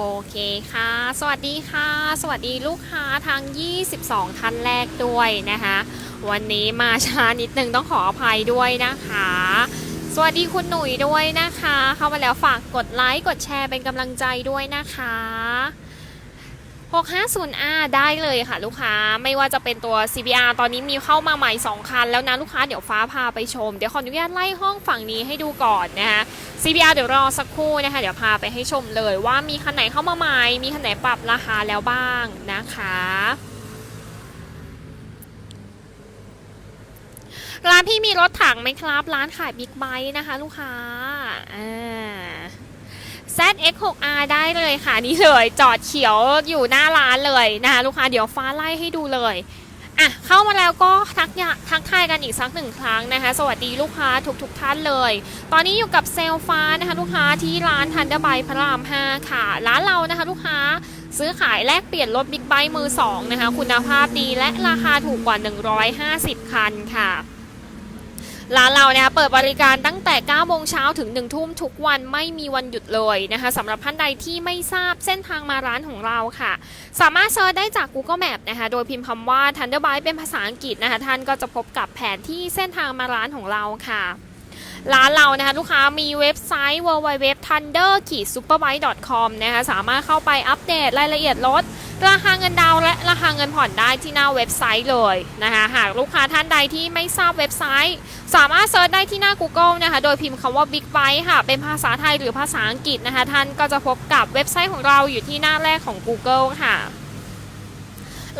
โอเคค่ะ สวัสดีค่ะ สวัสดีลูกค้าทั้ง 22 ท่านแรกด้วยนะคะ วันนี้มาช้านิดนึงต้องขออภัยด้วยนะคะ สวัสดีคุณหนุ่ยด้วยนะคะ เข้ามาแล้วฝากกดไลค์ กดแชร์เป็นกำลังใจด้วยนะคะ 650R ได้เลยค่ะลูกค้าไม่ว่าจะเป็นตัว CBR ตอนนี้มีเข้ามาใหม่ 2 คัน แล้วนะลูกค้าเดี๋ยวฟ้าพาไปชม เดี๋ยวขออนุญาตไล่ห้องฝั่งนี้ให้ดูก่อนนะคะ CBR เดี๋ยวรอสักครู่นะคะเดี๋ยวพาไปให้ชมเลยว่ามีคันไหนเข้ามาใหม่ มีคันไหนปรับราคาแล้วบ้างนะคะร้านพี่มีรถถังไหมครับ ร้านขายบิ๊กไบค์นะคะ ลูกค้าอ่า ZX6R ได้เลยค่ะนี่เลยจอดเขียวอยู่หน้าร้านเลยนะคะลูกค้าเดี๋ยวฟ้าไล่ให้ดูเลยอะเข้ามาแล้วก็ทักยทักทายกันอีกสักหนึ่งครั้งนะคะ สวัสดีลูกค้าทุกๆทท่านเลย ตอนนี้อยู่กับเซลฟ้านะคะลูกค้าที่ร้านทันเดอร์ไบพระราม 5 ค่ะ ร้านเรานะคะลูกค้าซื้อขายแลกเปลี่ยนรถบิ๊กไบค์มือสองนะคะ คุณภาพดีและราคาถูกกว่า 150 คันค่ะ ร้านเราเนี่ยเปิดบริการตั้งแต่ 9 โมงเช้าถึง 1 ทุ่มทุกวันไม่มีวันหยุดเลยนะคะสำหรับท่านใดที่ไม่ทราบเส้นทางมาร้านของเราค่ะ สามารถเซิร์ชได้จาก Google Map นะคะโดยพิมพ์คำว่า Thunderbird เป็นภาษาอังกฤษนะคะท่านก็จะพบกับแผนที่เส้นทางมาร้านของเราค่ะร้านเรานะคะลูกค้ามีเว็บไซต์ www.thunder-superbike.com นะคะสามารถเข้าไปอัปเดตรายละเอียดรถ ราคาเงินดาวและราคาเงินผ่อนได้ที่หน้าเว็บไซต์เลยนะคะหากลูกค้าท่านใดที่ไม่ทราบเว็บไซต์ สามารถเซิร์ชได้ที่หน้า Google นะคะโดยพิมพ์คำว่า Big Bike ค่ะ เป็นภาษาไทยหรือภาษาอังกฤษนะคะท่านก็จะพบกับเว็บไซต์ของเราอยู่ที่หน้าแรกของ Google ค่ะ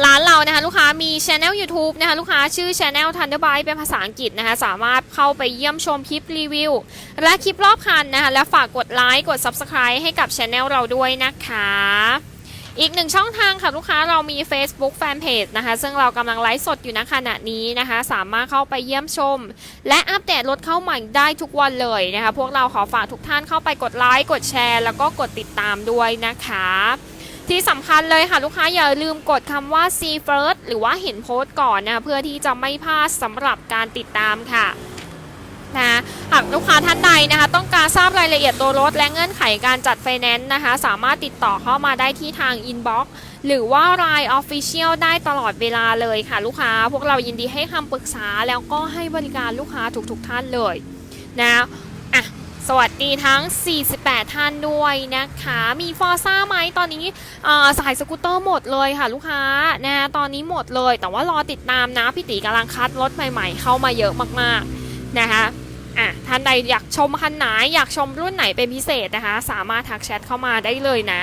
ร้านเรานะคะลูกค้ามีช anel YouTube นะคะลูกค้าชื่อ channel Thunderbike เป็นภาษาอังกฤษนะคะสามารถเข้าไปเยี่ยมชมคลิปรีวิว และคลิปรอบคันนะคะและฝากกดไลค์กด Subscribe ให้กับ channel เราด้วยนะคะ อีกหนึ่งช่องทางค่ะลูกค้าเรามี Facebook Fanpage นะคะ ซึ่งเรากำลังไลฟ์สดอยู่ณขณะนี้นะคะ สามารถเข้าไปเยี่ยมชม และอัปเดตรถเข้าใหม่ได้ทุกวันเลยนะคะ พวกเราขอฝากทุกท่านเข้าไปกดไลค์กดแชร์ แล้วก็กดติดตามด้วยนะคะที่สำคัญเลยค่ะ ลูกค้าอย่าลืมกดคำว่า see first หรือว่าเห็นโพสต์ก่อนนะคะเพื่อที่จะไม่พลาดสำหรับการติดตามค่ะ นะหากลูกค้าท่านใดนะคะ ต้องการทราบรายละเอียดตัวรถและเงื่อนไขการจัดไฟแนนซ์นะคะ สามารถติดต่อเข้ามาได้ที่ทาง inbox หรือว่า Line Official ได้ตลอดเวลาเลยค่ะลูกค้า พวกเรายินดีให้คำปรึกษาแล้วก็ให้บริการลูกค้าทุกๆทท่านเลยนะอะสวัสดีทั้ง 48 ท่านด้วยนะคะ มีฟอร์ซ่าไหมตอนนี้สายสกูตเตอร์หมดเลยค่ะลูกค้านะตอนนี้หมดเลย แต่ว่ารอติดตามนะพี่ตีกำลังคัดรถใหม่ๆ เข้ามาเยอะมากๆ นะคะอะท่านใดอยากชมคันไหนอยากชมรุ่นไหนเป็นพิเศษนะคะ สามารถทักแชทเข้ามาได้เลยนะ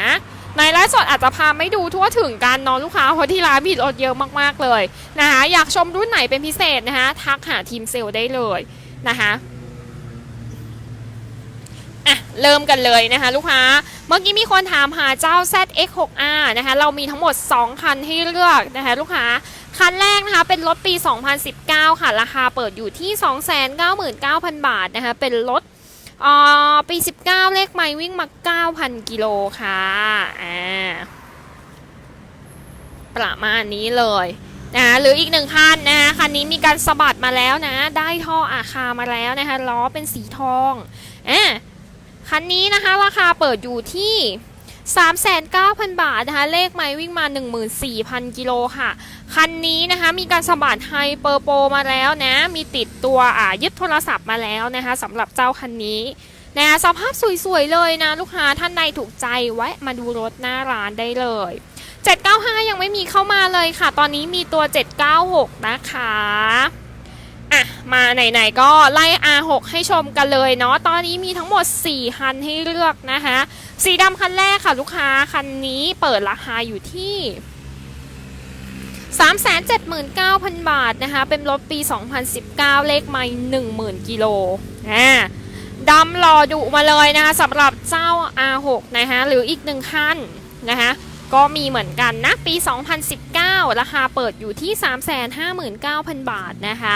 ในไลฟ์สดอาจจะพาไม่ดูทั่วถึงการนอนลูกค้าเพราะที่ร้านมีรถเยอะมากๆเลยนะคะอยากชมรุ่นไหนเป็นพิเศษนะคะทักหาทีมเซลล์ได้เลยนะคะ อะเริ่มกันเลยนะคะลูกค้า เมื่อกี้มีคนถามหาเจ้า ZX6R นะคะเรามีทั้งหมด 2 คันให้เลือกนะคะลูกค้า คันแรกนะคะเป็นรถปี 2019 ค่ะ ราคาเปิดอยู่ที่ 299,000 บาทนะคะเป็นรถอ่าปี 19 เลขไมล์วิ่งมา 9,000 กิโลค่ะอ่าประมาณนี้เลยนะหรืออีกหนึ่งคันนะคะคันนี้มีการสะบัดมาแล้วนะ ได้ท่ออาคามาแล้วนะคะล้อเป็นสีทองอ่า คันนี้นะคะราคาเปิดอยู่ที่ 3,900 บาทนะคะ เลขไมล์วิ่งมา 14,000 กิโลค่ะ คันนี้นะคะมีการสะบัดไฮเปอร์โปรมาแล้วนะ มีติดตัวอ่ายึดโทรศัพท์มาแล้วนะคะสำหรับเจ้าคันนี้นะสภาพสวยๆเลยนะ ลูกค้าท่านใดถูกใจแวะมาดูรถหน้าร้านได้เลย 795 ยังไม่มีเข้ามาเลยค่ะ ตอนนี้มีตัว 796 นะคะ อะมาไหนๆก็ไล่ R6 ให้ชมกันเลยเนาะตอนนี้มีทั้งหมด 4 คันให้เลือกนะคะ สีดำคันแรกค่ะลูกค้าคันนี้เปิดราคาอยู่ที่379,000 บาทนะคะ เป็นรถปี 2019 เลขไม่10,000 กิโลอ่าดำรอดุมาเลยนะคะสำหรับเจ้า R6 นะคะหรืออีกหนึ่งคันนะคะ ก็มีเหมือนกันนะ ปี 2019 ราคาเปิดอยู่ที่ 359,000 บาทนะคะ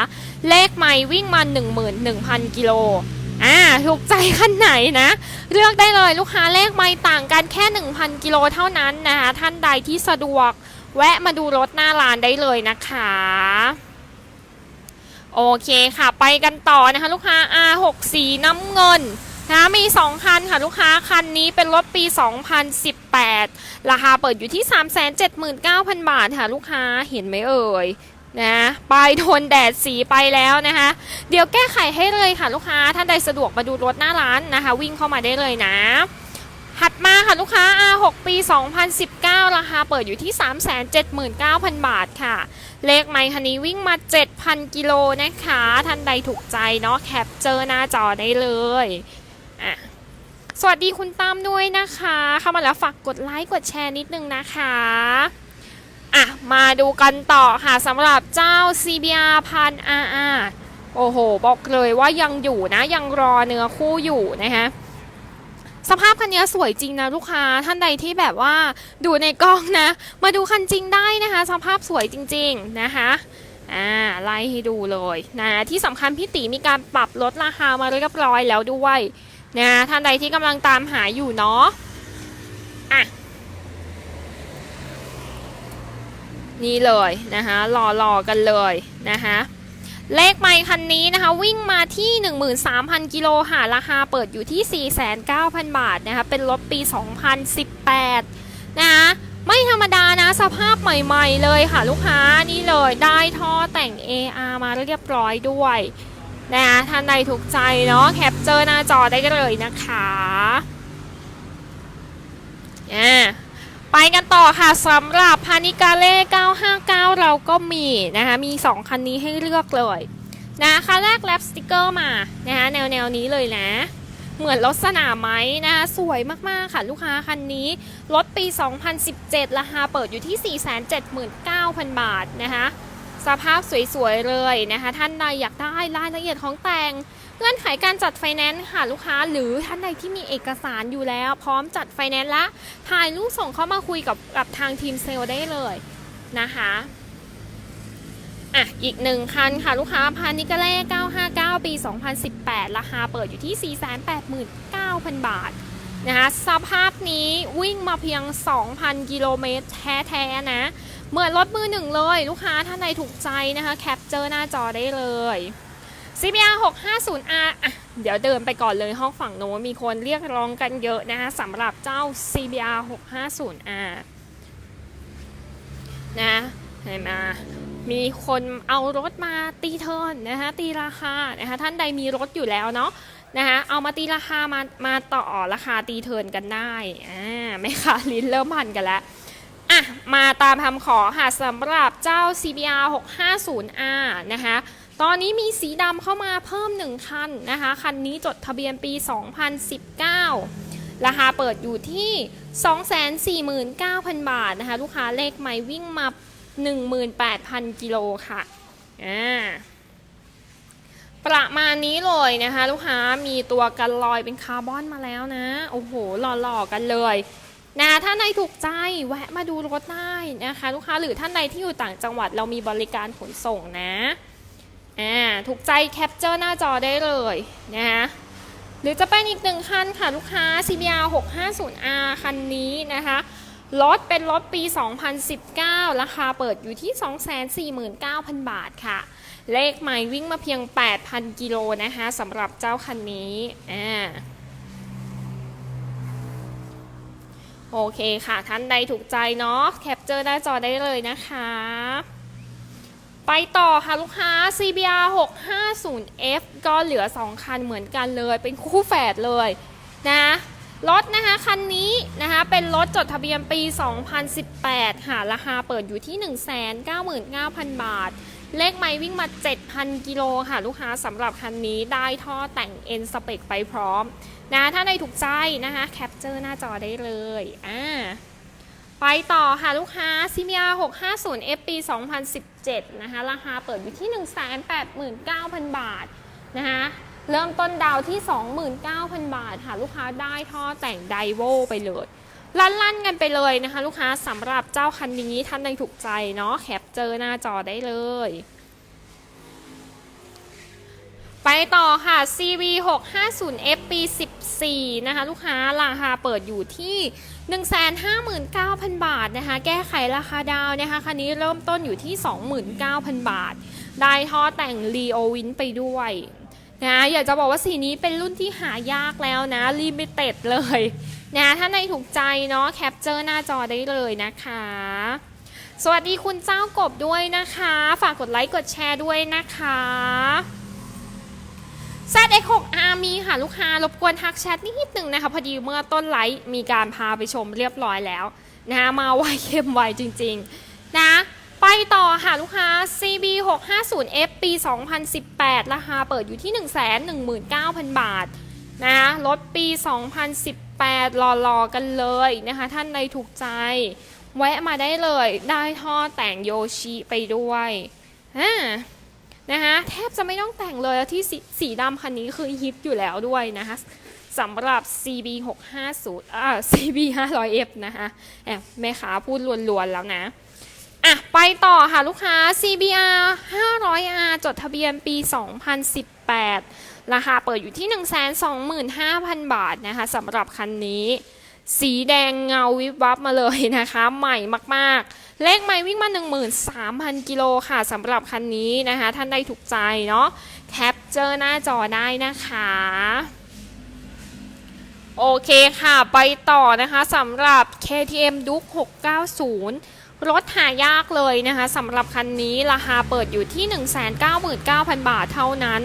เลขไม่วิ่งมา 11,000 กิโลอ่าถูกใจคันไหนนะ เลือกได้เลยลูกค้าเลขไม่ต่างกันแค่ 1,000 กิโลเท่านั้นนะคะ ท่านใดที่สะดวกแวะมาดูรถหน้าร้านได้เลยนะคะ โอเคค่ะ ไปกันต่อนะคะ ลูกค้า R6 สีน้ำเงิน นะมี 2 คันค่ะลูกค้าคันนี้เป็นรถปี 2018 ราคาเปิดอยู่ที่ 379,000 บาทค่ะลูกค้าเห็นไหมเอ่ยนะปลายโดนแดดสีไปแล้วนะคะ เดี๋ยวแก้ไขให้เลยค่ะลูกค้าท่านใดสะดวกมาดูรถหน้าร้านนะคะ วิ่งเข้ามาได้เลยนะถัดมาค่ะลูกค้า R6 ปี 2019 ราคาเปิดอยู่ที่ 379,000 บาทค่ะ เลขไมค์คันนี้วิ่งมา 7,000 กิโลนะคะ ท่านใดถูกใจเนาะแคปเจอหน้าจอได้เลย อะสวัสดีคุณตั้มด้วยนะคะ เข้ามาแล้วฝากกดไลค์กดแชร์นิดนึงนะคะอะมาดูกันต่อค่ะสำหรับเจ้า CBR พัน RR โอ้โห บอกเลยว่ายังอยู่นะ ยังรอเนื้อคู่อยู่นะคะสภาพคันนี้สวยจริงนะลูกค้าท่านใดที่แบบว่าดูในกล้องนะ มาดูคันจริงได้นะคะ สภาพสวยจริง ๆนะคะอ่าไล่ให้ดูเลยนะที่สำคัญพี่ตีมีการปรับลดราคามาเรียบร้อยแล้วด้วย นะท่านใดที่กำลังตามหาอยู่เนาะอะนี่เลยนะคะรอๆกันเลยนะคะเลขไมค์คันนี้นะคะวิ่งมาที่ 13,000 กิโลค่ะราคาเปิดอยู่ที่ 49,000 บาทนะคะเป็นรถปี 2018 นะคะไม่ธรรมดานะสภาพใหม่ๆเลยค่ะลูกค้านี่เลยได้ท่อแต่ง AR มาเรียบร้อยด้วย นะคะท่านใดถูกใจเนาะแคปเจอร์หน้าจอได้เลยนะคะอ่าไปกันต่อค่ะสำหรับพานิกาเล่ 959 เราก็มีนะคะ มี 2 คันนี้ให้เลือกเลยนะคันแรกแรปสติกเกอร์มานะคะแนวแนวนี้เลยนะ เหมือนรถสนามไหมนะคะสวยมาก ๆ ค่ะ ลูกค้าคันนี้ รถปี 2017 ราคาเปิดอยู่ที่ 479,000 บาทนะคะ สภาพสวยๆเลยนะคะ ท่านใดอยากได้รายละเอียดของแต่งเงื่อนไขการจัดไฟแนนซ์ค่ะลูกค้า หรือท่านใดที่มีเอกสารอยู่แล้ว พร้อมจัดไฟแนนซ์ละถ่ายรูปส่งเข้ามาคุยกับกับทางทีมเซลล์ได้เลยนะคะอะอีกหนึ่งคันค่ะลูกค้าพานิกาเล่959 ปี 2018 ราคาเปิดอยู่ที่ 489,000 บาทนะคะสภาพนี้วิ่งมาเพียง 2,000 กิโลเมตรแท้ๆนะ เหมือนรถมือหนึ่งเลย ลูกค้าท่านใดถูกใจนะคะแคปเจอร์หน้าจอได้เลย CBR 650R อะเดี๋ยวเดินไปก่อนเลยห้องฝั่งโน้นมีคนเรียกร้องกันเยอะนะคะสำหรับเจ้า CBR 650R นะเห็นไหมมีคนเอารถมาตีเทิร์นนะคะตีราคานะคะท่านใดมีรถอยู่แล้วเนาะนะคะเอามาตีราคามามาต่อราคาตีเทิร์นกันได้อ่าไม่ค่ะลิ้นเริ่มพันกันแล้ว อะมาตามคำขอค่ะสำหรับเจ้า CBR 650R นะคะตอนนี้มีสีดำเข้ามาเพิ่ม 1 คันนะคะ คันนี้จดทะเบียนปี 2019 ราคาเปิดอยู่ที่ 249,000 บาทนะคะ ลูกค้าเลขใหม่วิ่งมา 18,000 กิโลค่ะอ่าประมาณนี้เลยนะคะ ลูกค้ามีตัวกันลอยเป็นคาร์บอนมาแล้วนะ โอ้โหหล่อๆกันเลย นะถ้าในถูกใจแวะมาดูรถได้นะคะลูกค้าหรือท่านใดที่อยู่ต่างจังหวัดเรามีบริการขนส่งนะอ่าถูกใจแคปเจอร์หน้าจอได้เลยนะคะหรือจะเป็นอีกหนึ่งคันค่ะลูกค้า CBR 650R คันนี้นะคะรถเป็นรถปี 2019 ราคาเปิดอยู่ที่ 249,000 บาทค่ะ เลขใหม่วิ่งมาเพียง 8,000 กิโลนะคะสำหรับเจ้าคันนี้อ่า โอเคค่ะ ท่านใดถูกใจเนาะแคปเจอร์หน้าจอได้เลยนะคะ ไปต่อค่ะลูกค้า CBR 650F ก็เหลือ 2 คันเหมือนกันเลย เป็นคู่แฝดเลยนะรถนะคะคันนี้นะคะเป็นรถจดทะเบียนปี 2018 ค่ะ ราคาเปิดอยู่ที่ 199,000 บาท เลขไม่วิ่งมา 7,000 กิโลค่ะ ลูกค้าสำหรับคันนี้ได้ท่อแต่ง N Spec ไปพร้อมนะถ้าในถูกใจนะคะแคปเจอร์หน้าจอได้เลยอ่าไปต่อค่ะลูกค้า CBR 650 F ปี 2017 นะคะ ราคาเปิดอยู่ที่ 189,000 บาทนะคะเริ่มต้นดาวที่ 29,000 บาทค่ะ ลูกค้าได้ท่อแต่งไดโวไปเลย ลั่นๆกันไปเลยนะคะ ลูกค้าสำหรับเจ้าคันนี้ท่านใดถูกใจเนาะแคปเจอหน้าจอได้เลย ไปต่อค่ะ CV 650 F ปี 14 นะคะ ลูกค้าราคาเปิดอยู่ที่ 159,000 บาทนะคะ แก้ไขราคาดาวนะคะ คันนี้เริ่มต้นอยู่ที่ 29,000 บาท ได้ท่อแต่ง Leo Win ไปด้วย นะอยากจะบอกว่าสีนี้เป็นรุ่นที่หายากแล้วนะลิมิเต็ดเลยนะถ้าในถูกใจเนาะแคปเจอร์หน้าจอได้เลยนะคะ สวัสดีคุณเจ้ากบด้วยนะคะ ฝากกดไลค์กดแชร์ด้วยนะคะ ZX6R มีค่ะลูกค้ารบกวนทักแชทนิดนึงนะคะ พอดีเมื่อต้นไลฟ์มีการพาไปชมเรียบร้อยแล้วนะมาไวเข้มไวจริง ๆ นะ ไปต่อค่ะลูกค้า CB650F ปี 2018 ราคาเปิดอยู่ที่ 119,000 บาทนะรถปี 2018 รอๆกันเลยนะคะ ท่านใดถูกใจ แวะมาได้เลย ได้ท่อแต่งโยชิไปด้วยอ่านะคะแทบจะไม่ต้องแต่งเลยแล้วที่สสีดำคันนี้คือฮิตอยู่แล้วด้วยนะคะสำหรับ CB 650อ่า CB 500F นะคะแอบแม่ค้าพูดลวนๆแล้วนะ อะ ไปต่อค่ะลูกค้า CBR 500R จดทะเบียนปี 2018 ราคาเปิดอยู่ที่ 125,000 บาทนะคะสำหรับคันนี้ สีแดงเงาวิบวับมาเลยนะคะ ใหม่มากๆ เลขไม่วิ่งมา 13,000 กิโลค่ะสำหรับคันนี้นะคะ ท่านใดถูกใจเนาะแคปเจอร์หน้าจอได้นะคะโอเคค่ะ ไปต่อนะคะสำหรับ KTM Duke 690 รถหายากเลยนะคะสำหรับคันนี้ราคาเปิดอยู่ที่ 199,000 บาทเท่านั้น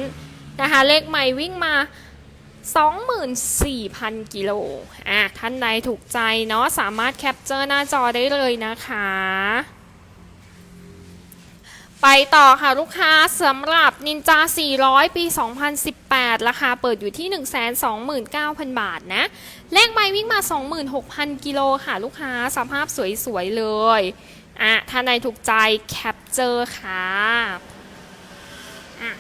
นะคะเลขใหม่วิ่งมา 24,000 กิโลอะท่านใดถูกใจเนาะสามารถแคปเจอร์หน้าจอได้เลยนะคะ ไปต่อค่ะลูกค้าสำหรับ Ninja 400 ปี 2018 ราคาเปิดอยู่ที่ 129,000 บาทนะเลขไมล์วิ่งมา 26,000 กิโลค่ะลูกค้าสภาพสวยๆเลย อะท่านใดถูกใจแคปเจอร์ค่ะอะ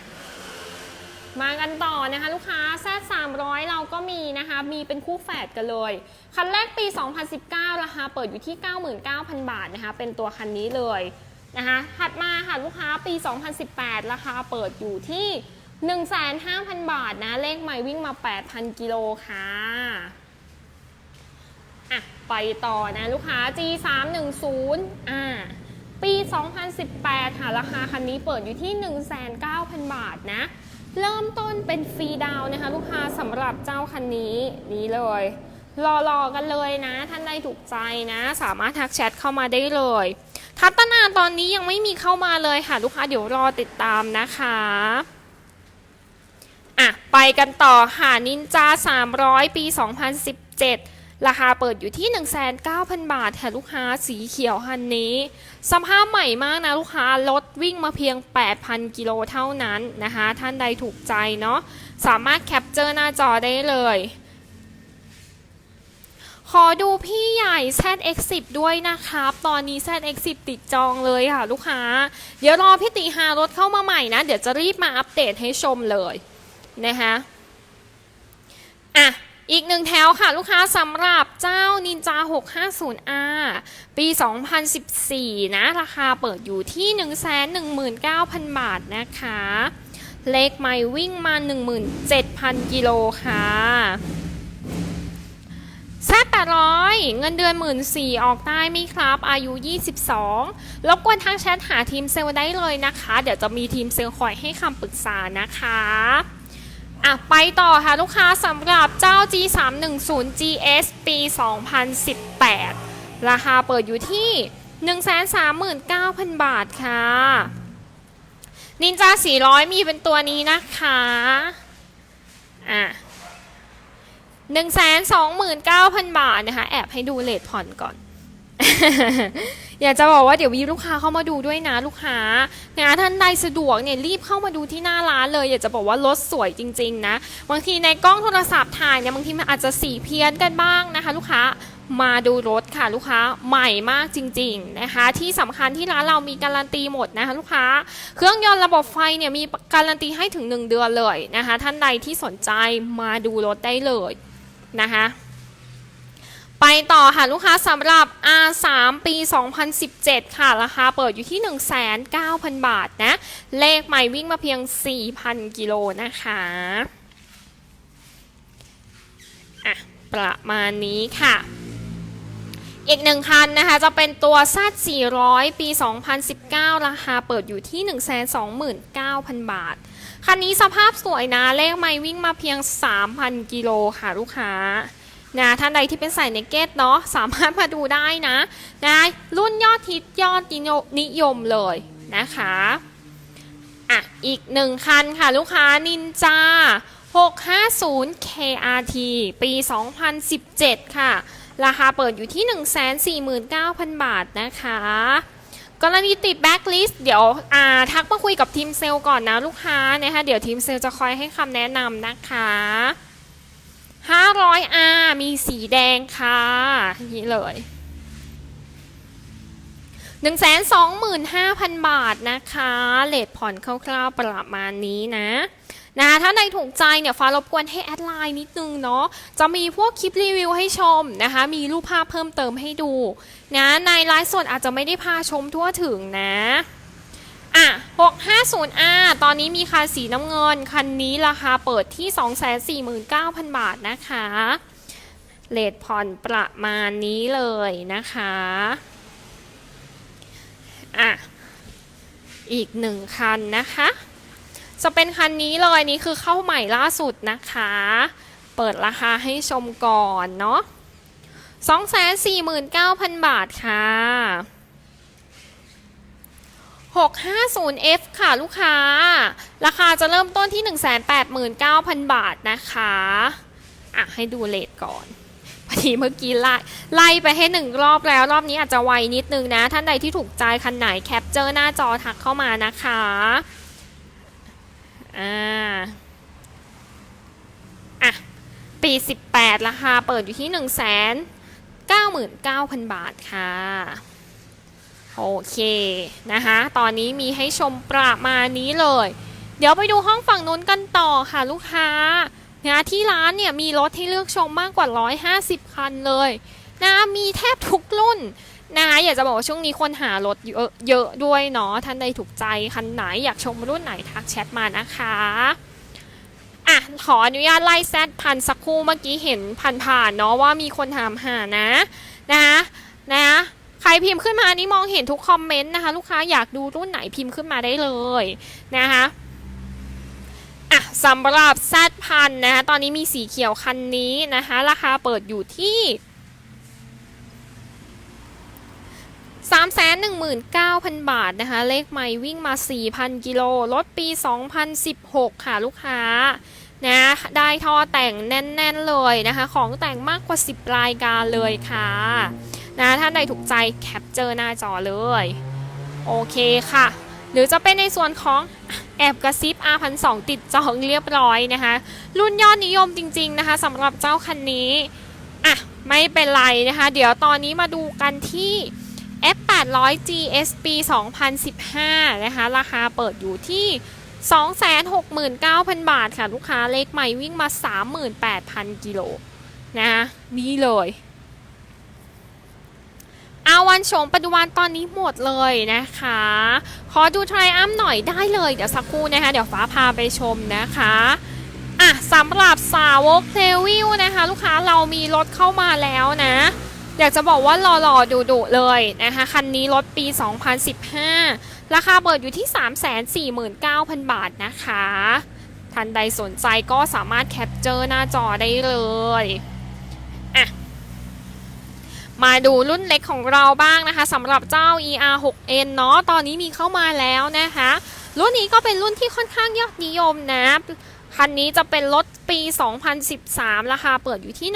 มากันต่อนะคะลูกค้าแซด300 เราก็มีนะคะ มีเป็นคู่แฝดกันเลย คันแรกปี 2019 ราคาเปิดอยู่ที่ 99,000 บาทนะคะ เป็นตัวคันนี้เลย นะคะถัดมาค่ะลูกค้าปี 2018 ราคาเปิดอยู่ที่ 1,500,000 บาทนะ เลขใหม่วิ่งมา 8,000 กิโลค่ะอะ ไปต่อนะลูกค้า G310 อ่าปี 2018 ค่ะ ราคาคันนี้เปิดอยู่ที่ 1,900,000 บาทนะ เริ่มต้นเป็นฟรีดาวนะคะ ลูกค้าสำหรับเจ้าคันนี้นี้เลย รอๆกันเลยนะ ท่านใดถูกใจนะ สามารถทักแชทเข้ามาได้เลย ทัตนาตอนนี้ยังไม่มีเข้ามาเลยค่ะ ลูกค้าเดี๋ยวรอติดตามนะคะอะไปกันต่อค่ะนินจา 300 ปี 2017 ราคาเปิดอยู่ที่ 19,000 บาทค่ะลูกค้าสีเขียวคันนี้ สภาพใหม่มากนะลูกค้ารถวิ่งมาเพียง 8,000 กิโลเท่านั้นนะคะ ท่านใดถูกใจเนาะสามารถแคปเจอร์หน้าจอได้เลย ขอดูพี่ใหญ่ ZX10 ด้วยนะครับ ตอนนี้ ZX10 ติดจองเลยค่ะลูกค้า เดี๋ยวรอพี่ติหารถเข้ามาใหม่นะ เดี๋ยวจะรีบมาอัปเดตให้ชมเลยนะคะอะอีกหนึ่งแถวค่ะ ลูกค้าสำหรับเจ้า Ninja 650R ปี 2014 นะ ราคาเปิดอยู่ที่ 119,000 บาทนะคะ เลขไม่วิ่งมา 17,000 กิโลค่ะ เงินเดือน1 4ื่นสี่ออกได้ไหมครับ อายุ 22รบกวนทางแชทหาทีมเซลล์ได้เลยนะคะ เดี๋ยวจะมีทีมเซลล์คอยให้คำปรึกษานะคะอะไปต่อค่ะลูกค้าสำหรับเจ้า G310 GS ปี 2018 ราคาเปิดอยู่ที่ 139,000 บาทค่ะนินจา400 มีเป็นตัวนี้นะคะ อะ 129,000บาทนะคะ แอบให้ดูเลทผ่อนก่อน อยากจะบอกว่าเดี๋ยวมีลูกค้าเข้ามาดูด้วยนะลูกค้านะท่านใดสะดวกเนี่ยรีบเข้ามาดูที่หน้าร้านเลย อยากจะบอกว่ารถสวยจริง ๆ นะ บางทีในกล้องโทรศัพท์ถ่ายเนี่ยบางทีมันอาจจะสีเพี้ยนกันบ้างนะคะ ลูกค้ามาดูรถค่ะลูกค้าใหม่มากจริง ๆนะคะ ที่สำคัญที่ร้านเรามีการันตีหมดนะคะ ลูกค้า เครื่องยนต์ระบบไฟเนี่ยมีการันตีให้ถึง 1 เดือนเลยนะคะ ท่านใดที่สนใจมาดูรถได้เลย นะคะไปต่อค่ะลูกค้าสำหรับ R3 ปี 2017 ค่ะ ราคาเปิดอยู่ที่ 1,900,000 บาทนะ เลขใหม่วิ่งมาเพียง 4,000 กิโลนะคะอะประมาณนี้ค่ะอีกหนึ่งคันนะคะ จะเป็นตัว Z 400 ปี 2019 ราคาเปิดอยู่ที่ 129,000 บาท คันนี้สภาพสวยนะ เลขไม่วิ่งมาเพียง 3,000 กิโลค่ะลูกค้านะท่านใดที่เป็นใส่เนเก็ตเนาะสามารถมาดูได้นะนะรุ่นยอดฮิตยอดนิยมเลยนะคะอะอีกหนึ่งคันค่ะลูกค้านินจา650 KRT ปี 2017 ค่ะ ราคาเปิดอยู่ที่ 149,000 บาทนะคะ กรณีติดแบ็กลิสต์เดี๋ยวอ่าทักมาคุยกับทีมเซลล์ก่อนนะลูกค้านะคะเดี๋ยวทีมเซลล์จะคอยให้คำแนะนำนะคะ 500R มีสีแดงค่ะนี่เลย125,000 บาทนะคะเลทผ่อนคร่าวๆประมาณนี้นะ นะคะถ้าใดถูกใจเนี่ยฟ้ารบกวนให้แอดไลน์นิดนึงเนาะจะมีพวกคลิปรีวิวให้ชมนะคะ มีรูปภาพเพิ่มเติมให้ดูนะในไลฟ์สดอาจจะไม่ได้พาชมทั่วถึงนะอะ 650R ตอนนี้มีคันสีน้ำเงิน คันนี้ราคาเปิดที่ 249,000 บาทนะคะเลทผ่อนประมาณนี้เลยนะคะ อะ อีกหนึ่งคันนะคะ จะเป็นคันนี้เลยนี่คือเข้าใหม่ล่าสุดนะคะ เปิดราคาให้ชมก่อนเนาะ249,000 บาทค่ะ 650F ค่ะลูกค้า ราคาจะเริ่มต้นที่ 189,000 บาทนะคะ อะ ให้ดูเลทก่อนพอดีเมื่อกี้ไล่ไล่ไปให้หนึ่งรอบแล้ว รอบนี้อาจจะไวนิดนึงนะ ท่านใดที่ถูกใจคันไหนแคปเจอร์หน้าจอทักเข้ามานะคะ อ่าอะปี 18 ราคาเปิดอยู่ที่ 1 9 9 0 0 0 บาทค่ะ โอเค นะคะ ตอนนี้มีให้ชมประมาณนี้เลย เดี๋ยวไปดูห้องฝั่งนู้นกันต่อค่ะลูกค้านะที่ร้านเนี่ยมีรถให้เลือกชมมากกว่า 150 คันเลย นะมีแทบทุกรุ่นนะอยากจะบอกว่าช่วงนี้คนหารถเยอะเยอะด้วยเนาะท่านใดถูกใจคันไหนอยากชมรุ่นไหนทักแชทมานะคะอะขออนุญาตไล่แซดพันสักครู่เมื่อกี้เห็นผ่านๆเนาะว่ามีคนถามหานะนะคะนะใครพิมพ์ขึ้นมานี่มองเห็นทุกคอมเมนต์นะคะ ลูกค้าอยากดูรุ่นไหนพิมพ์ขึ้นมาได้เลยนะคะอะสำหรับแซดพันนะคะตอนนี้มีสีเขียวคันนี้นะคะ ราคาเปิดอยู่ที่ 319,000 บาทนะคะ เลขใหม่วิ่งมา 4,000 กิโลรถปี 2016 ค่ะลูกค้านะได้ท่อแต่งแน่น ๆ เลยนะคะ ของแต่งมากกว่า 10 รายการเลยค่ะนะถ้าใดถูกใจแคปเจอร์หน้าจอเลย โอเคค่ะ หรือจะเป็นในส่วนของแอบกระซิบ R12 ติดจองเรียบร้อยนะคะ รุ่นยอดนิยมจริง ๆ นะคะสำหรับเจ้าคันนี้ อะ ไม่เป็นไรนะคะ เดี๋ยวตอนนี้มาดูกันที่ F800 GS ปี2015 นะคะ ราคาเปิดอยู่ที่ 269,000 บาทค่ะ ลูกค้าเลขใหม่วิ่งมา 38,000 กิโลนะคะนี่เลยอาวันโฉมปัจจุบันตอนนี้หมดเลยนะคะ ขอดูทรอัมหน่อยได้เลย เดี๋ยวสักครู่นะคะ เดี๋ยวฟ้าพาไปชมนะคะอะสำหรับสาวกเทวิลนะคะ ลูกค้าเรามีรถเข้ามาแล้วนะ อยากจะบอกว่าหล่อๆดุๆเลยนะคะ คันนี้รถปี 2015 ราคาเปิดอยู่ที่ 349,000 บาทนะคะท่านใดสนใจก็สามารถแคปเจอร์หน้าจอได้เลยอะมาดูรุ่นเล็กของเราบ้างนะคะสำหรับเจ้า ER6N เนาะตอนนี้มีเข้ามาแล้วนะคะ รุ่นนี้ก็เป็นรุ่นที่ค่อนข้างยอดนิยมนะ คันนี้จะเป็นรถ ปี 2013 ราคาเปิดอยู่ที่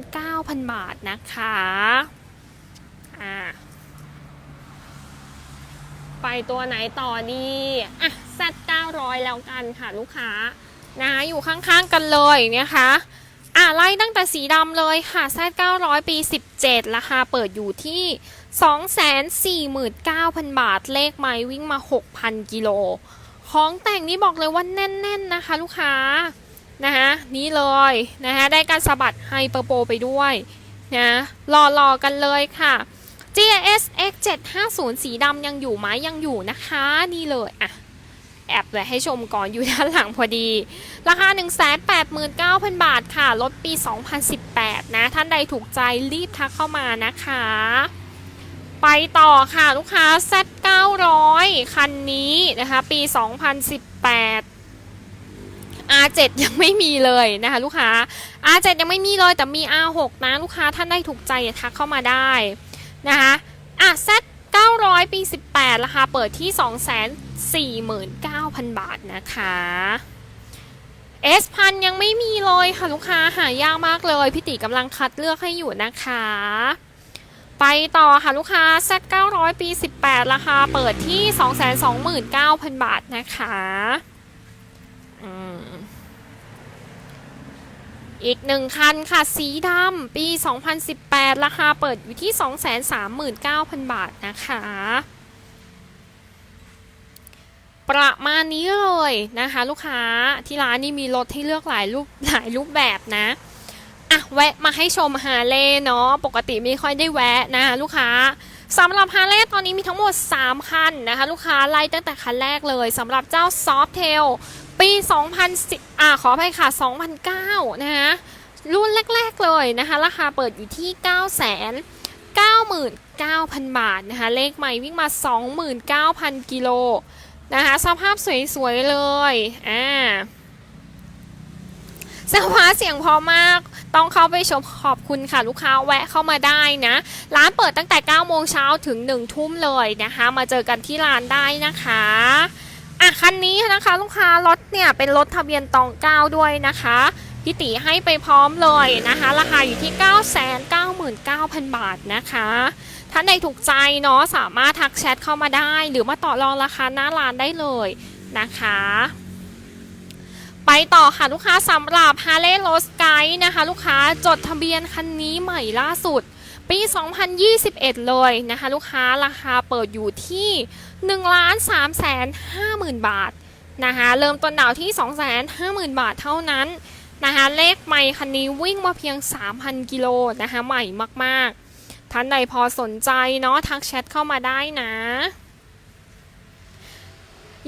109,000 บาทนะคะอ่าไปตัวไหนต่อดีอะ Z900 แล้วกันค่ะลูกค้านะคะอยู่ข้างๆกันเลยนะคะอะไล่ตั้งแต่สีดำเลยค่ะ Z900 ปี 17 ราคาเปิดอยู่ที่ 249,000 บาท เลขไม้วิ่งมา 6,000 กิโล ของแต่งนี่บอกเลยว่าแน่น ๆ นะคะ ลูกค้า นะคะนี่เลยนะคะได้การสะบัดไฮเปอร์โปไปด้วยนะรอๆกันเลยค่ะ GS X 750สีดำยังอยู่ไหมยังอยู่นะคะ นี่เลยอะแอบไว้ให้ชมก่อนอยู่ด้านหลังพอดี ราคา 189,000 บาทค่ะรถปี 2018 นะ ท่านใดถูกใจรีบทักเข้ามานะคะ ไปต่อค่ะลูกค้า Z900 คันนี้นะคะ ปี 2018 R7 ยังไม่มีเลยนะคะลูกค้า R7 ยังไม่มีเลยแต่มี R6 นะลูกค้าท่านได้ถูกใจทักเข้ามาได้นะคะอะ Z900 ปี 18 ราคาเปิดที่ 249,000 บาทนะคะ S พันยังไม่มีเลยค่ะลูกค้าหายากมากเลย พี่ติกำลังคัดเลือกให้อยู่นะคะ ไปต่อค่ะลูกค้า Z900 ปี 18 ราคาเปิดที่ 229,000 บาทนะคะอืม อีกหนึ่งคันค่ะ สีดำปี 2018 ราคาเปิดอยู่ที่ 239,000 บาทนะคะ ประมาณนี้เลยนะคะ ลูกค้าที่ร้านนี่มีรถที่เลือกหลายรูปหลายรูปแบบนะอะแวะมาให้ชมฮาเลย์เนาะปกติไม่ค่อยได้แวะนะคะลูกค้า สำหรับฮาร์เลย์ตอนนี้มีทั้งหมด 3 คันนะคะ ลูกค้าไล่ตั้งแต่คันแรกเลยสำหรับเจ้า Softail ปี 2010อะขออภัยค่ะ 2009 นะคะรุ่นแรก ๆ เลยนะคะ ราคาเปิดอยู่ที่9 9 9 0 0 0 บาทนะคะ เลขใหม่วิ่งมา 29,000 กิโลนะคะ สภาพสวย ๆ เลย อ่า เสียงฟ้าเสียงพอมาก ต้องเข้าไปชมขอบคุณค่ะ ลูกค้าแวะเข้ามาได้นะ ร้านเปิดตั้งแต่9โมงเช้าถึง1ทุ่มเลยนะคะ มาเจอกันที่ร้านได้นะคะอะคันนี้นะคะลูกค้ารถเนี่ยเป็นรถทะเบียนตอง9ด้วยนะคะพี่ติให้ไปพร้อมเลยนะคะ ราคาอยู่ที่ 999,000 บาทนะคะท่านใดถูกใจเนาะสามารถทักแชทเข้ามาได้ หรือมาต่อรองราคาหน้าร้านได้เลยนะคะ ไปต่อค่ะลูกค้าสำหรับ Harley Rose Guide นะคะ ลูกค้าจดทะเบียนคันนี้ใหม่ล่าสุด ปี 2021 เลยนะคะ ลูกค้าราคาเปิดอยู่ที่ 1 3 5 0 0 0 0 บาทนะคะเริ่มต้นดาวที่ 250,000 บาทเท่านั้นนะคะเลขไม่คันนี้วิ่งมาเพียง 3,000 กิโลนะคะใหม่มากๆ ท่านใดพอสนใจเนาะทักแชทเข้ามาได้นะ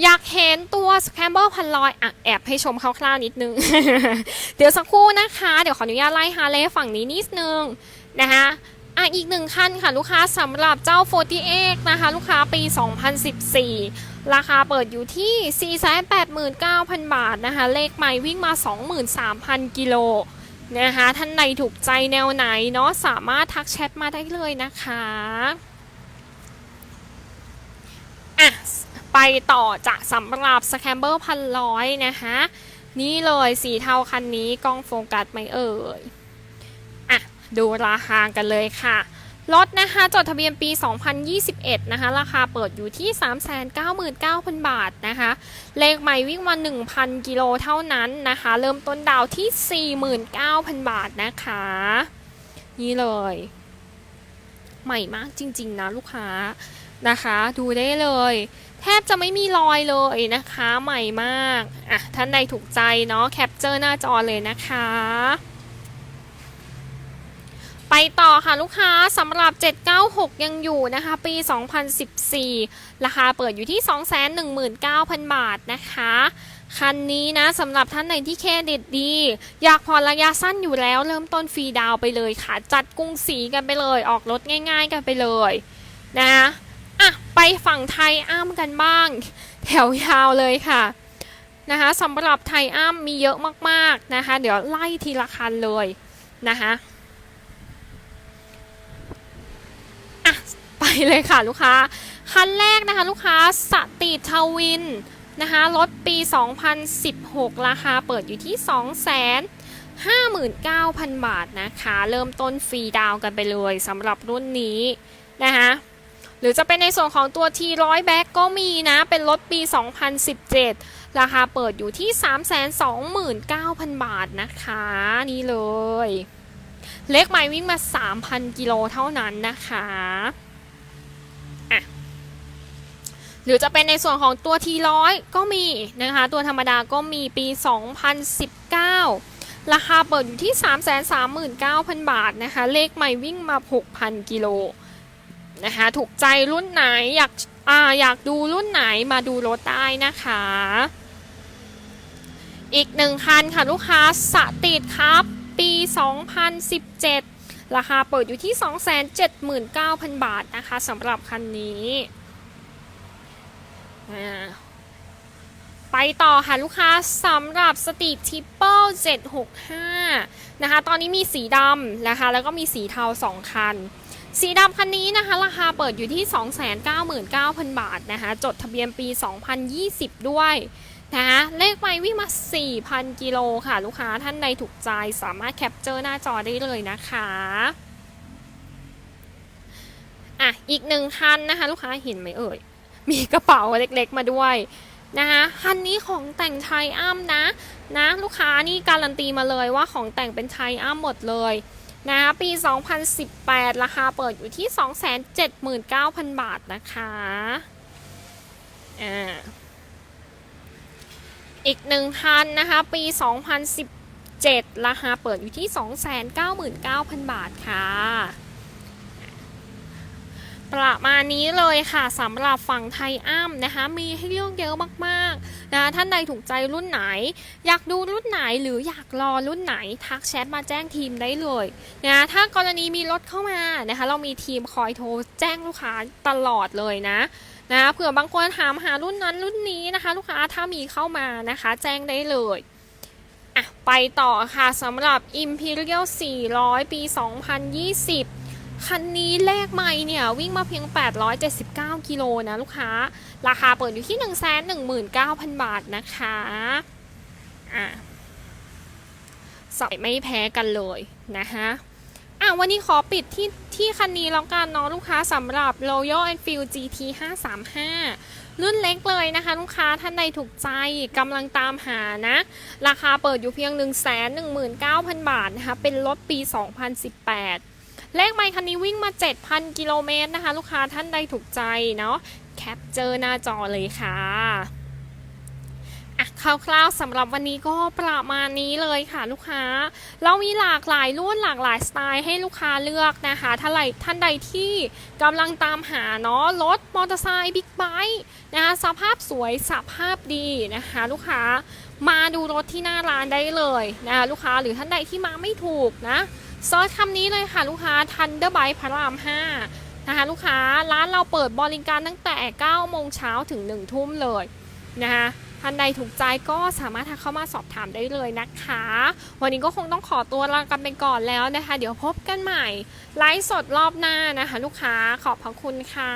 อยากเห็นตัวสแคมเบิลพันลอยอะแอบให้ชมคร่าวๆนิดนึง เดี๋ยวสักครู่นะคะ เดี๋ยวขออนุญาตไล่ฮาร์เลยฝั่งนี้นิดนึงนะคะอะอีกหนึ่งคันค่ะ ลูกค้าสำหรับเจ้า 48 นะคะ ลูกค้าปี 2014 ราคาเปิดอยู่ที่ 489,000 บาทนะคะ เลขใหม่วิ่งมา 23,000 กิโลนะคะท่านใดถูกใจแนวไหนเนาะสามารถทักแชทมาได้เลยนะคะอะ ไปต่อจะสำหรับสแคมเบอร์พันร้อยนะคะนี่เลยสีเทาคันนี้กล้องโฟกัสไหมเอ่ยอะดูราคากันเลยค่ะรถนะคะจดทะเบียนปี 2021 นะคะ ราคาเปิดอยู่ที่ 399,000 บาทนะคะ เลขใหม่วิ่งมา1,000 กิโลเท่านั้นนะคะ เริ่มต้นดาวที่ 49,000 บาทนะคะ นี่เลย ใหม่มากจริง ๆ นะลูกค้านะคะ ดูได้เลย แทบจะไม่มีรอยเลยนะคะใหม่มากอะท่านใดถูกใจเนาะแคปเจอร์หน้าจอเลยนะคะ ไปต่อค่ะลูกค้าสำหรับ 796 ยังอยู่นะคะ ปี 2014 ราคาเปิดอยู่ที่ 219,000 บาทนะคะคันนี้นะสำหรับท่านไหนที่เครดิตดี อยากผ่อนระยะสั้นอยู่แล้วเริ่มต้นฟรีดาวไปเลยค่ะ จัดกรุงศรีกันไปเลย ออกรถง่าย ๆ กันไปเลยนะ อะไปฝั่งไทยอ้ามกันบ้าง แถวยาวเลยค่ะนะคะสำหรับไทยอ้ามมีเยอะมากๆนะคะ เดี๋ยวไล่ทีละคันเลยนะคะอะไปเลยค่ะลูกค้า คันแรกนะคะลูกค้าสติทวินนะคะรถปี 2016 ราคาเปิดอยู่ที่2 5 9 0 0 0 บาทนะคะ เริ่มต้นฟรีดาวกันไปเลยสำหรับรุ่นนี้นะคะ รือจะเป็นในส่วนของตัว T100 แบ็กก็มีนะ เป็นรถปี 2017 ราคาเปิดอยู่ที่ 329,000 บาทนะคะ นี่เลย เลขไมล์วิ่งมา 3,000 กิโลเท่านั้นนะคะะหรือจะเป็นในส่วนของตัว T100 ก็มีนะคะ ตัวธรรมดาก็มีปี 2019 ราคาเปิดอยู่ที่ 339,000 บาทนะคะ เลขใหม่วิ่งมา 6,000 กิโล นะคะ ถูกใจรุ่นไหนอยากอ่าอยากดูรุ่นไหนมาดูรถได้นะคะ อีกหนึ่งคันค่ะลูกค้าสติดครับ ปี 2017 ราคาเปิดอยู่ที่ 279,000 บาทนะคะสำหรับคันนี้ไปต่อค่ะลูกค้าสำหรับสต e ท t ิปเปิล765 นะคะ ตอนนี้มีสีดำนะคะ แล้วก็มีสีเทา 2 คัน สีดำคันนี้นะคะราคาเปิดอยู่ที่ 299,000 บาทนะคะจดทะเบียนปี 2020 ด้วยนะคะเลขไมวิ่งมา 4,000 กิโลค่ะ ลูกค้าท่านใดถูกใจสามารถแคปเจอร์หน้าจอได้เลยนะคะอะอีกหนึ่งคันนะคะ ลูกค้าเห็นไหมเอ่ย มีกระเป๋าเล็กๆมาด้วยนะคะคันนี้ของแต่งไทยอ้ำนะนะ ลูกค้านี่การันตีมาเลยว่าของแต่งเป็นไทยอ้ำหมดเลย นะปี 2018 ราคาเปิดอยู่ที่ 279,000 บาทนะคะอ่าอีกหนึ่งคันนะคะ ปี 2017 ราคาเปิดอยู่ที่ 299,000 บาทค่ะ ประมาณนี้เลยค่ะสำหรับฝั่งไทยอ้ำนะคะ มีให้เลือกเยอะมากๆนะท่านใดถูกใจรุ่นไหน อยากดูรุ่นไหนหรืออยากรอรุ่นไหนทักแชทมาแจ้งทีมได้เลยนะถ้ากรณีมีรถเข้ามานะคะ เรามีทีมคอยโทรแจ้งลูกค้าตลอดเลยนะนะเผื่อบางคนถามหารุ่นนั้นรุ่นนี้นะคะ ลูกค้าถ้ามีเข้ามานะคะ แจ้งได้เลยอะไปต่อค่ะสำหรับ Imperial 400 ปี 2020 คันนี้เลขไม่เนี่ยวิ่งมาเพียง 879 กิโลนะลูกค้า ราคาเปิดอยู่ที่ 119,000 บาทนะคะอะสายไม่แพ้กันเลยนะคะอะวันนี้ขอปิดที่ที่คันนี้แล้วกันเนาะลูกค้าสำหรับ Royal Enfield GT 535 รุ่นเล็กเลยนะคะ ลูกค้าท่านใดถูกใจกำลังตามหานะ ราคาเปิดอยู่เพียง 119,000 บาทนะคะ เป็นรถปี 2018 เลขไมค์คันนี้วิ่งมา 7,000 กิโลเมตรนะคะ ลูกค้าท่านใดถูกใจเนาะแคปเจอหน้าจอเลยค่ะอะคร่าวๆสำหรับวันนี้ก็ประมาณนี้เลยค่ะลูกค้า เรามีหลากหลายรุ่นหลากหลายสไตล์ให้ลูกค้าเลือกนะคะถ้าใดท่านใดที่กำลังตามหาเนาะรถมอเตอร์ไซค์บิ๊กไบค์นะคะสภาพสวยสภาพดีนะคะลูกค้ามาดูรถที่หน้าร้านได้เลยนะคะลูกค้าหรือท่านใดที่มาไม่ถูกนะ ซิร์ชคำนี้เลยค่ะลูกค้า Thunderbike พระราม 5 นะคะลูกค้าร้านเราเปิดบริการตั้งแต่ 9 โมงเช้าถึง 1 ทุ่มเลยนะคะท่านใดถูกใจก็สามารถทักเข้ามาสอบถามได้เลยนะคะ วันนี้ก็คงต้องขอตัวลากันไปก่อนแล้วนะคะ เดี๋ยวพบกันใหม่ ไลฟ์สดรอบหน้านะคะ ลูกค้าขอบพระคุณค่ะ